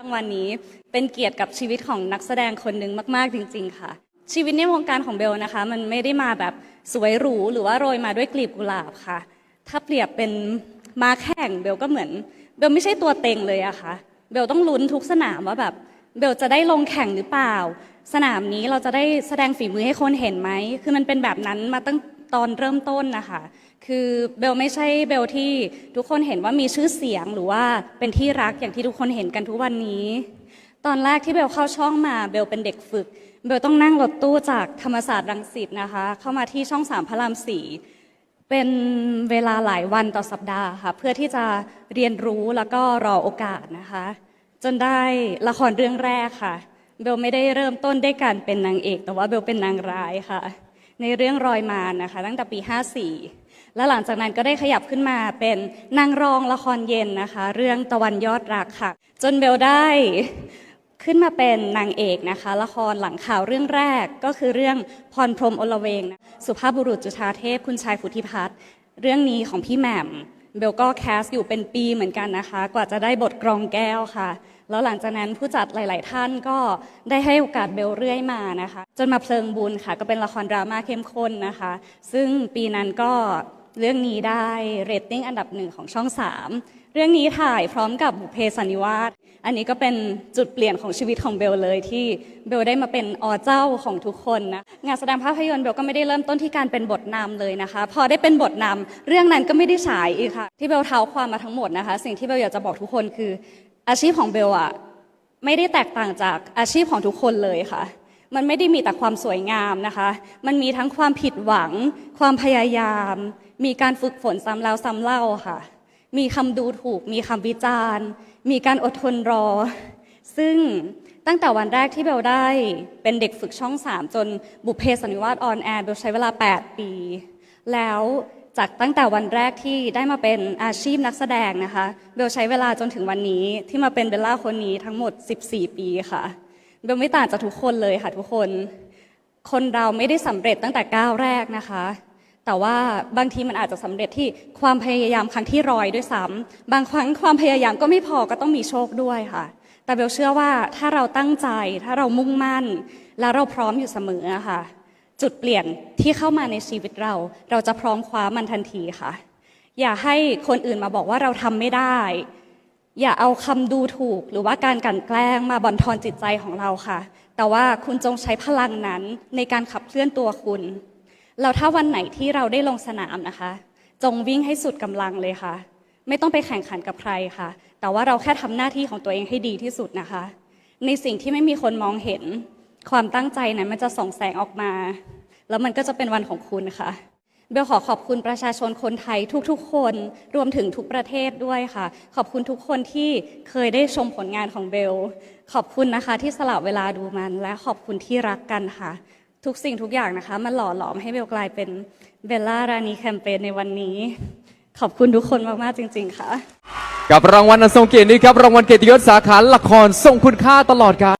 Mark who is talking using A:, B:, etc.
A: รางวัลนี้เป็นเกียรติกับชีวิตของนักแสดงคนหนึ่งมาก ๆ จริง ๆ ค่ะ ชีวิตในวงการของเบลนะคะ มันไม่ได้มาแบบสวยหรูหรือว่าโรยมาด้วยกลีบกุหลาบค่ะ ถ้าเปรียบเป็นมาแข่งเบลก็เหมือน เบลไม่ใช่ตัวเต็งเลยอะค่ะ เบลต้องลุ้นทุกสนามว่าแบบเบลจะได้ลงแข่งหรือเปล่า สนามนี้เราจะได้แสดงฝีมือให้คนเห็นไหมคือมันเป็นแบบนั้นมาตั้งตอนเริ่มต้นนะคะ คือเบลไม่ใช่เบลที่ทุกคนเห็นว่ามีชื่อเสียงหรือว่าเป็นที่รักอย่างที่ทุกคนเห็นกันทุกวันนี้ ตอนแรกที่เบลเข้าช่องมาเบลเป็นเด็กฝึก เบลต้องนั่งรถตู้จากธรรมศาสตร์รังสิตนะคะ เข้ามาที่ช่องสามพระรามสี่เป็นเวลาหลายวันต่อสัปดาห์ค่ะเพื่อที่จะเรียนรู้แล้วก็รอโอกาสนะคะ จนได้ละครเรื่องแรกค่ะ เบลไม่ได้เริ่มต้นด้วยการเป็นนางเอก แต่ว่าเบลเป็นนางร้ายค่ะ ในเรื่องรอยมานนะคะ ตั้งแต่ปี 54 และหลังจากนั้นก็ได้ขยับขึ้นมาเป็นนางรองละครเย็นนะคะ เรื่องตะวันยอดรักค่ะ จนเบลได้ขึ้นมาเป็นนางเอกนะคะ ละครหลังข่าวเรื่องแรกก็คือเรื่องพรพรมอลเวงนะสุภาพบุรุษจุฑาเทพคุณชายฟุธิพัฒน์เรื่องนี้ของพี่แหม่ม เบลก็แคสอยู่เป็นปีเหมือนกันนะคะ กว่าจะได้บทกรองแก้วค่ะ แล้วหลังจากนั้นผู้จัดหลาย ๆ ท่านก็ได้ให้โอกาสเบลเรื่อยมานะคะ จนมาเพลิงบุญค่ะ ก็เป็นละครดราม่าเข้มข้นนะคะ ซึ่งปีนั้นก็ เรื่องนี้ได้เรตติ้งอันดับหนึ่งของช่อง 3 เรื่องนี้ถ่ายพร้อมกับบุเพสันนิวาสอันนี้ก็เป็นจุดเปลี่ยนของชีวิตของเบลเลยที่เบลได้มาเป็นอเจ้าของทุกคนนะงานแสดงภาพยนตร์เบลก็ไม่ได้เริ่มต้นที่การเป็นบทนำเลยนะคะ พอได้เป็นบทนำเรื่องนั้นก็ไม่ได้ฉายอีกค่ะ ที่เบลเท้าความมาทั้งหมดนะคะ สิ่งที่เบลอยากจะบอกทุกคนคืออาชีพของเบลอะไม่ได้แตกต่างจากอาชีพของทุกคนเลยค่ะ มันไม่ได้มีแต่ความสวยงามนะคะ มันมีทั้งความผิดหวัง ความพยายาม มีการฝึกฝนซ้ำแล้วซ้ำเล่าค่ะ มีคำดูถูก มีคำวิจารณ์ มีการอดทนรอ ซึ่งตั้งแต่วันแรกที่เบลได้เป็นเด็กฝึกช่อง 3 จนบุพเพสันนิวาสออนแอร์เบลใช้เวลา 8 ปี แล้วจากตั้งแต่วันแรกที่ได้มาเป็นอาชีพนักแสดงนะคะ เบลใช้เวลาจนถึงวันนี้ที่มาเป็นเบลล่าคนนี้ทั้งหมด 14 ปีค่ะ เบลไม่ต่างจากทุกคนเลยค่ะทุกคน คนเราไม่ได้สำเร็จตั้งแต่ก้าวแรกนะคะ แต่ว่าบางทีมันอาจจะสำเร็จที่ความพยายามครั้งที่ร้อยด้วยซ้ำบางครั้งความพยายามก็ไม่พอก็ต้องมีโชคด้วยค่ะ แต่เบลเชื่อว่าถ้าเราตั้งใจถ้าเรามุ่งมั่น แล้วเราพร้อมอยู่เสมอค่ะ จุดเปลี่ยนที่เข้ามาในชีวิตเรา เราจะพร้อมคว้ามันทันทีค่ะ อย่าให้คนอื่นมาบอกว่าเราทำไม่ได้ อย่าเอาคำดูถูกหรือว่าการกลั่นแกล้งมาบั่นทอนจิตใจของเราค่ะ แต่ว่าคุณจงใช้พลังนั้นในการขับเคลื่อนตัวคุณแล้วถ้าวันไหนที่เราได้ลงสนามนะคะ จงวิ่งให้สุดกำลังเลยค่ะ ไม่ต้องไปแข่งขันกับใครค่ะ แต่ว่าเราแค่ทำหน้าที่ของตัวเองให้ดีที่สุดนะคะ ในสิ่งที่ไม่มีคนมองเห็น ความตั้งใจนั้นมันจะส่องแสงออกมา แล้วมันก็จะเป็นวันของคุณค่ะ เบลขอขอบคุณประชาชนคนไทยทุกๆ คนรวมถึงทุกประเทศด้วยค่ะ ขอบคุณทุกคนที่เคยได้ชมผลงานของเบล ขอบคุณนะคะที่สละเวลาดูมัน และขอบคุณที่รักกันค่ะ ทุกสิ่งทุกอย่างนะคะ มันหล่อหลอมให้เบลกลายเป็นเบลล่ารานีแคมเปญในวันนี้ ขอบคุณทุกคนมากๆจริง ๆ ค่ะ
B: กับรางวัลอันทรงเกียรตินี้ครับรางวัลเกียรติยศสาขาละครทรงคุณค่าตลอดกาล